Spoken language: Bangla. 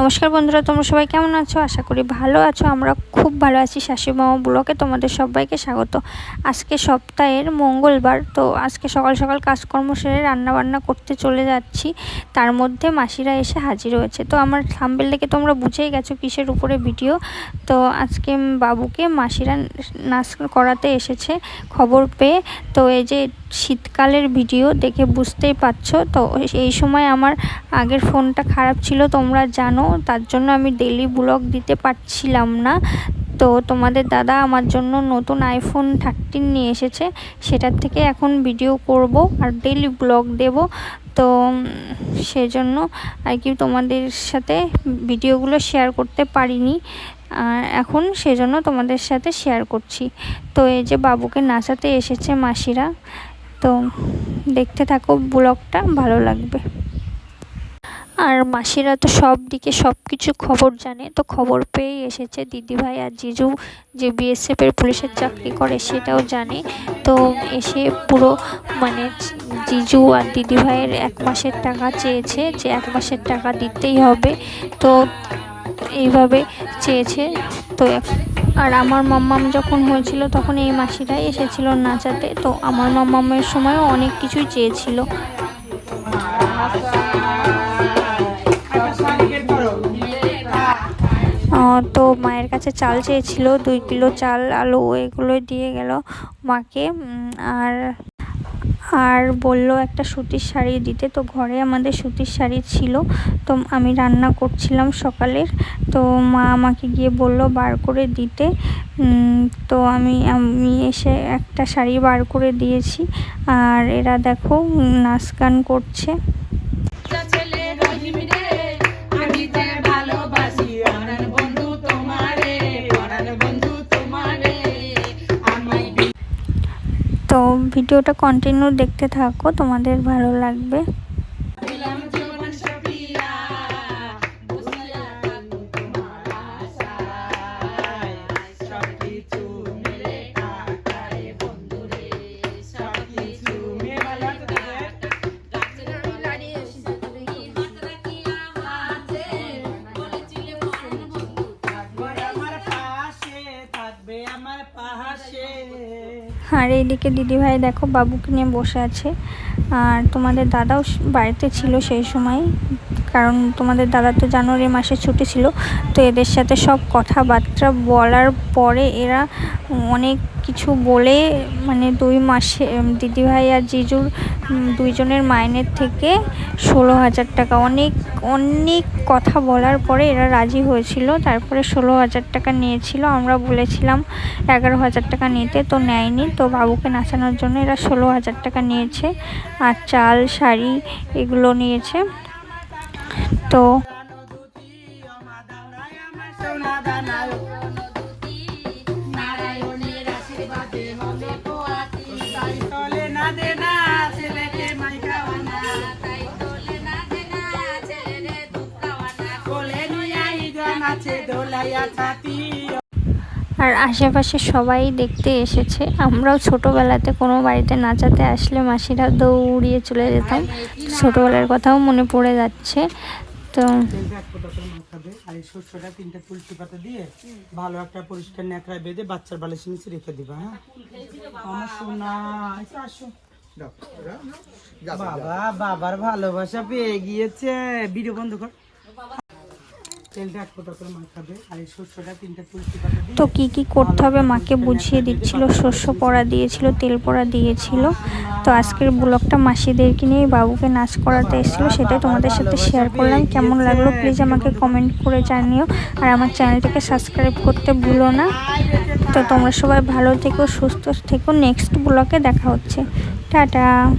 নমস্কার বন্ধুরা, তোমরা সবাই কেমন আছো? আশা করি ভালো আছো। আমরা খুব ভালো আছি শাশুড়ি মামা ব্লকে। তোমাদের সবাইকে স্বাগত। আজকে সপ্তাহের মঙ্গলবার, তো আজকে সকাল সকাল কাজকর্ম সেরে রান্না বান্না করতে চলে যাচ্ছি। তার মধ্যে মাসিরা এসে হাজির হয়েছে। তো আমার থাম্বেল দেখে তোমরা বুঝেই গেছো কিসের উপরে ভিডিও। তো আজকে বাবুকে মাসিরা নাচ করাতে এসেছে খবর পেয়ে। তো এই যে শীতকালের ভিডিও দেখে বুঝতেই পারছ। তো এই সময় আমার আগের ফোনটা খারাপ ছিল, তোমরা জানো, তার জন্য আমি ডেলি ব্লগ দিতে পারছিলাম না। তো তোমাদের দাদা আমার জন্য নতুন আইফোন থার্টিন নিয়ে এসেছে, সেটার থেকে এখন ভিডিও করব আর ডেলি ব্লগ দেব। তো সেজন্য আর কি তোমাদের সাথে ভিডিওগুলো শেয়ার করতে পারিনি এখন সেজন্য তোমাদের সাথে শেয়ার করছি। তো এই যে বাবুকে নাচাতে এসেছে মাসিরা তো দেখতে থাকো ব্লগটা, ভালো লাগবে। আর মাসিরা তো সব দিকে সব কিছু খবর জানে, তো খবর পেয়েই এসেছে। দিদিভাই আর জিজু যে বিএসএফের পুলিশের চাকরি করে সেটাও জানে। তো এসে পুরো মানে জিজু আর দিদিভাইয়ের এক মাসের টাকা চেয়েছে যে এক মাসের টাকা দিতেই হবে। তো এইভাবে চেয়েছে। তো আর আমার মাম্মাম যখন হয়েছিল তখন এই মাসিরাই এসেছিল নাচাতে। তো আমার মাম্মামের সময়ও অনেক কিছুই চেয়েছিল। তো মায়ের কাছে চাল চেয়েছিল, দুই কিলো চাল, আলু এগুলো দিয়ে গেল মাকে। আর আর বলল, একটা সুতির শাড়ি দিতে। তো ঘরে আমাদের সুতির শাড়ি ছিল। তো আমি রান্না করছিলাম সকালের। তো মা আমাকে গিয়ে বলল, বার করে দিতে। তো আমি আমি এসে একটা শাড়ি বার করে দিয়েছি। আর এরা দেখো নাচ গান করছে। তো ভিডিওটা কন্টিনিউ দেখতে থাকো তোমাদের ভালো লাগবে। আর এইদিকে দিদিভাই দেখো, বাবুকে নিয়ে বসে আছে। আর তোমাদের দাদাও বাড়িতে ছিল সেই সময়। কারণ তোমাদের দাদা তো জানুয়ারি মাসে ছুটি ছিল। তো এদের সাথে সব কথাবার্তা বলার পরে এরা অনেক কিছু বলে মানে দুই মাসে দিদিভাই আর জিজুর দুইজনের মাইনের থেকে ষোলো হাজার টাকা। অনেক অনেক কথা বলার পরে এরা রাজি হয়েছিল, তারপরে ষোলো হাজার টাকা নিয়েছিল। আমরা বলেছিলাম, এগারো হাজার টাকা নিতে তো নেয়নি। তো বাবুকে নাচানোর জন্য এরা ষোলো হাজার টাকা নিয়েছে, আর চাল, শাড়ি এগুলো নিয়েছে। তো আর আশেপাশে সবাই দেখতে এসেছে। আমরাও ছোটোবেলাতে কোনো বাড়িতে নাচাতে আসলে মাসিরা দৌড়িয়ে চলে যেতাম। ছোটোবেলার কথাও মনে পড়ে যাচ্ছে। তো আর এই শস্যটা তিনটা তুলসী পাতা দিয়ে ভালো একটা পরিষ্কার ন্যাকড়ায় বেঁধে বাচ্চার বালিশ নিচে রেখে দিবা হ্যাঁ? আমার সোনা আসো। বাবা বাবার ভালোবাসা পেয়ে গিয়েছে। ভিডিও বন্ধ কর। তো কি কি করতে হবে? মাকে বুঝিয়ে দিচ্ছিল শস্য পড়া দিয়েছিল তেল পড়া দিয়েছিল। তো আজকের ব্লগটা মাসিদেরকে নিয়ে বাবুকে নাচ করাতে এসেছিল সেটাই তোমাদের সাথে শেয়ার করলাম। কেমন লাগল প্লিজ আমাকে কমেন্ট করে জানিও। আর আমার চ্যানেলটাকে সাবস্ক্রাইব করতে ভুলো না। তো তোমরা সবাই ভালো থেকো সুস্থ থেকো। নেক্সট ব্লগে দেখা হচ্ছে। টাটা।